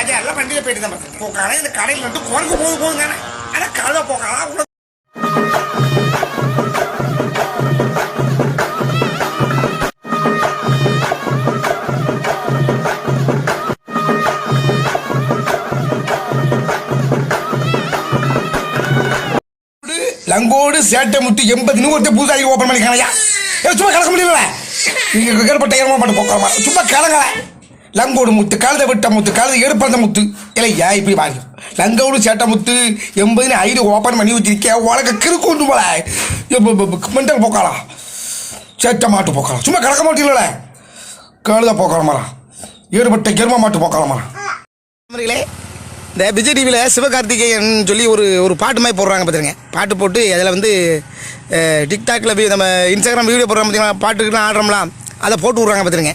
ராஜா எல்லாம் வண்டியில போயிட்டு தான் பார்த்தேன் இந்த கடையில் வந்து குறைக்கு போக போகுங்க ஆனா கழுத போக்கலாம் உள்ள லங்கோடு சேட்டை முத்து எண்பது ஒருத்தர் புதுசாக ஓப்பன் பண்ணிக்கானயா சும்மா கலக்க முடியல நீங்க கேள்பட்ட ஏறமா பண்ண போக்கலாமா சும்மா கலங்கலை. லங்கோடு முத்து கழுத விட்ட முத்து கழுத எடுப்பந்த முத்து. இல்லை ஏன் இப்படி வாங்கி லங்கோடு சேட்டை முத்து எண்பதுன்னு ஐடி ஓப்பன் பண்ணி வச்சிருக்கேன். உலக கிறுக்கு ஒன்று போல. மெண்டல் போக்கலாம் சேட்டை மாட்டு போக்கலாம் சும்மா கலக்க மாட்டீங்களே? கழுத போக்கலாமா ஈடுபட்ட கெரும மாட்டு போக்கலாமா இந்த விஜய் டிவியில் சிவகார்த்திகேயன் சொல்லி ஒரு ஒரு பாட்டு மாதிரி போடுறாங்க பார்த்துருங்க பாட்டு போட்டு அதில் வந்து டிக்டாக்ல போய் நம்ம இன்ஸ்டாகிராம் வீடியோ போடுறோம் பார்த்தீங்கன்னா பாட்டுக்கெல்லாம் ஆடுறோம்லாம் அதை போட்டு விட்றாங்க பார்த்துருங்க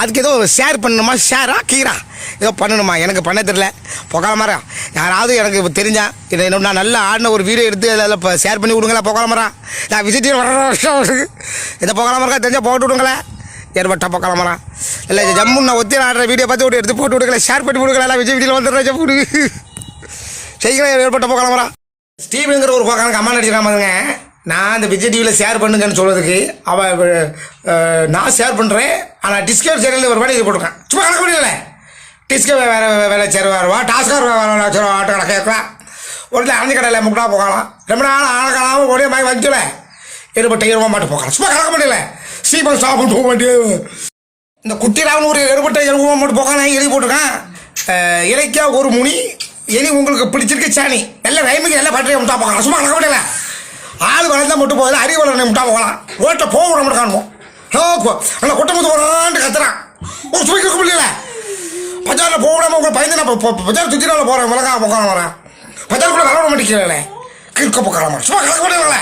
அதுக்கு ஏதோ ஷேர் பண்ணணுமா? ஷேரா கீரா? ஏதோ பண்ணணுமா? எனக்கு பண்ண தெரில புகால மரம் யாராவது எனக்கு இப்போ தெரிஞ்சா இதை இன்னும் நான் நல்லா ஆடின ஒரு வீடியோ எடுத்து அதில் இப்போ ஷேர் பண்ணி விடுங்களா புகால மரம் நான் விஜய் வர வருஷம் இந்த இதை புகால மரம் தெரிஞ்சால் போட்டு விடுங்களேன் ஏற்பட்ட பக்கம் மரம் இல்லை ஜம்மு நான் ஒத்தி ஆடுற வீடியோ பார்த்து விட்டு எடுத்து போட்டு விடுங்களேன் ஷேர் பண்ணி விடுக்கல விஜய் வீடியோவில் வந்துடுறேன் ஜம்மு செய்கிறேன் ஏற்பட்ட பக்கம் மரம் ஸ்டீவனுங்கிற ஒரு பக்கம் அம்மா அடிச்சிடாமதுங்க நான் அந்த விஜய் டிவியில் ஷேர் பண்ணுங்கன்னு சொல்கிறதுக்கு அவள் நான் ஷேர் பண்ணுறேன் ஆனால் டிஸ்கவர் சேனலில் ஒரு வாட்டி இது போட்டுருக்கேன். சும்மா கணக்கு முடியல டிஸ்கவர் வேறு வேலை சேர் வருவா டாஸ்கார் வேலை சேர் ஆட்டோ கணக்கலாம் ஒரு அரைஞ்சு கடையில் முட்டா போகலாம். ரொம்ப நாள் ஆளக்காலாமல் ஒரே மாதிரி வந்துல எருபட்டை இருபது மாட்டு போகலாம். சும்மா கணக்கு முடியல சீமன் சாப்பிட்டு போக வேண்டியது. இந்த குட்டிராவன் ஒரு எடுபட்ட எலும்பு மட்டும் போக்கானே எழுதி போட்டிருக்கான். அஹ், இலக்கியா ஒரு முனி. இனி உங்களுக்கு பிடிச்சிருக்கு சாணி. எல்லாம் ரைமுக்கு எல்லாம் பற்றி முட்டா போகலாம். சும்மா கணக்கு முடியல ஆள் வளர்ந்தா மட்டும் போகுது அறிவு வளர்ந்து முட்டா போகலாம் ஓட்ட போக விட மட்டும் காணுவோம் அந்த குட்டை முத்து போகிறான்ட்டு கத்துறான். ஒரு சுமை முடியல பஜாரில் போக விடாம உங்களை பயந்து நான் இப்போ பஜார் சுற்றினால போகிறேன் மிளகா போக்காம வரேன் பஜார் கூட விட மாட்டேங்கிறே கிறுக்க போக்கலாம் சும்மா கலக்க முடியல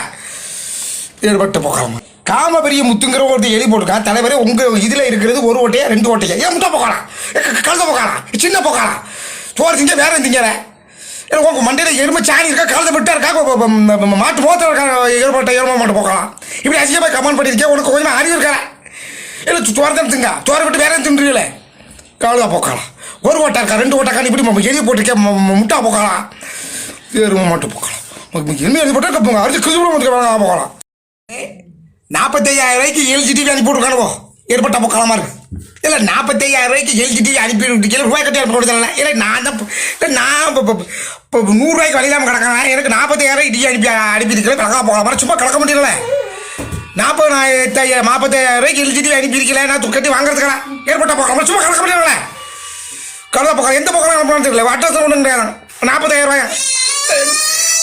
ஏற்பட்டு போக்கலாம் காம பெரிய முத்துங்கிற ஒரு எலி போட்டுக்கா தலைவரே உங்கள் இதில் இருக்கிறது ஒரு ஓட்டையா ரெண்டு ஓட்டையா? ஏன் முட்டை போக்கலாம் கழுத போக்கலாம் சின்ன போக்கலாம் சோறு திங்க வேற திங்கிறேன் உங்க மண்டையில் எருமை சாணி இருக்கா? கழுத விட்டா இருக்கா? மாட்டு மோத்த இருக்கா? ஏற்பட்ட மாட்டு போக்கலாம் இப்படி அதிகமா கமெண்ட் பண்ணியிருக்கேன் உனக்கு கொஞ்சமா அறிவு இருக்கா இல்லை சோறு தான் திங்க சோறு விட்டு வேற தின்றீங்களே? கழுத போக்கலாம் ஒரு ஓட்டா இருக்கா? ரெண்டு ஓட்டா இப்படி எரிய போட்டிருக்கேன் முட்டா போக்கலாம் எருமை மாட்டு போக்கலாம் என்ன எழுதி போட்டா போங்க. அரிசி கிசுபுரம் போகலாம் நாற்பத்தையாயிரம் ரூபாய்க்கு எல்ஜி டிவி அனுப்பி விட்ருக்கானுவோ ஏற்பட்ட பக்கமா இருக்குது இல்லை நாற்பத்தையாயிரம் ரூபாய்க்கு எழுதிட்டு அனுப்பி விட்டு ரூபாய் கட்டி அனுப்பி கொடுத்தல இல்லை. நான் தான் இல்லை நான் இப்போ இப்போ நூறுரூவாய்க்கு வழியில்லாமல் கிடக்கிறேன். எனக்கு நாற்பத்தையாயிரம் டிவி அனுப்பி அனுப்பியிருக்கிறேன் கணக்காக போகலாம். மாதிரி சும்மா கிடக்க முடியல நாற்பதாயிரத்தி நாற்பத்தாயிரம் ரூபாய்க்கு எழுதிட்டு அனுப்பியிருக்கல நான் துக்கட்டி வாங்குறதுக்கல ஏற்பட்ட பக்கம் சும்மா கிடக்க முடியல கழுத பக்கம் எந்த பக்கம் அனுப்பணும் தெரியல. அட்ரஸ் ஒன்றும் கிடையாது நாற்பதாயிரம் ரூபாய்?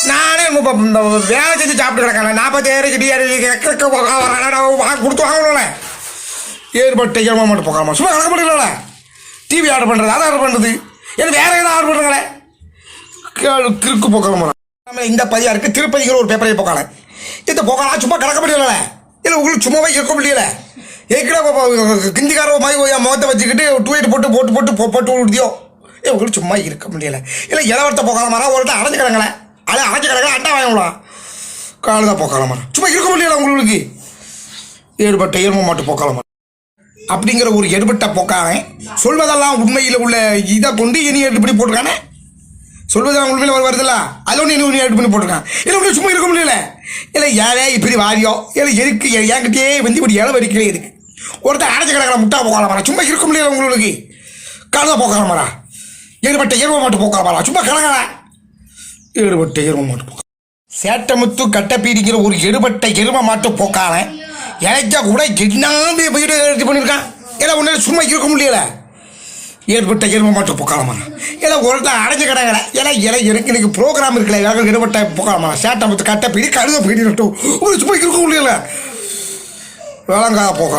நானே இப்போ வேலை செஞ்சு சாப்பிட்டு கிடக்கேன் நாற்பத்தாயிரம் கிட்டி கொடுத்து வாங்கணும்ல. ஏற்பட்ட கிழமை மட்டும் போகாம. சும்மா கணக்கு முடியல டிவி ஆர்டர் பண்ணுறது அதை ஆர்டர் பண்ணுறது எனக்கு வேறு எதாவது ஆர்டர் பண்ணுறாங்களே கிறுக்கு போக்கலாம் நம்ம இந்த பதியாக இருக்குது திருப்பதிங்கிற ஒரு பேப்பரை போக்கால இந்த போக்கலாம் சும்மா கிடக்க முடியல இல்லை உங்களுக்கு சும்மாவே இருக்க முடியல. ஏற்கனவே கிந்திக்கார மாதிரி என் முகத்தை வச்சுக்கிட்டு டூயட் போட்டு போட்டு போட்டு போட்டு விடுதியோ ஏ உங்களுக்கு சும்மா இருக்க முடியல. இல்லை இளவரத்தை போக்கலாம் மரம் ஒரு அடைஞ்சு கிடங்களே அதை அடைஞ்சு கிடங்களா அண்டா வாங்கலாம் காலதான் போக்கலாம் மரம் சும்மா இருக்க முடியல உங்களுக்கு. ஏற்பட்ட எரும மாட்டு போக்கலாம் அப்படிங்கிற ஒரு எடுபட்ட போக்காக. சொல்வதெல்லாம் உண்மையில் உள்ள இதை கொண்டு இனி எடுப்படி பண்ணி போட்டிருக்கானே? சொல்வதெல்லாம் உண்மையில் வருதுல்ல அதில் ஒன்று இன்னும் எடுத்து பண்ணி போட்டிருக்கான். இல்லை ஒன்று சும்மா இருக்க முடியல. இல்லை ஏழை இப்படி வாரியோ? இல்லை எதுக்கு? என்கிட்டயே வந்து இப்படி இலை வரிக்கலே இருக்கு ஒருத்தர் அடைஞ்ச கிடக்கிற முட்டா போக்கலாம் சும்மா இருக்க முடியல உங்களுக்கு. கழுத போக்கலாம் மரம் ஏற்பட்ட எரும மாட்டு போக்கலாம் சும்மா கிடக்கல ஏற்பட்ட எரும மாட்டு போக்கலாம் சேட்டமுத்து கட்டப்பீடிங்கிற ஒரு எடுபட்ட எரும மாட்டு போக்கான இலைச்சா கூட எல்லாமே வீடு எடுத்து பண்ணியிருக்கான் ஏன்னா ஒன்றும் சும்மா இருக்க முடியல. ஏற்பட்ட எரும மாட்டு போக்காலமா ஏன்னா ஒருத்தர் அடைஞ்ச கிடக்கல ஏன்னா இலை எனக்கு எனக்கு ப்ரோக்ராம் இடப்பட்ட எனக்கு சேட்டை போக்காலமா கட்டை பிடி கழுத பீடி ஒரு சும்மா இருக்க முடியல. வேளங்காத போகலாம்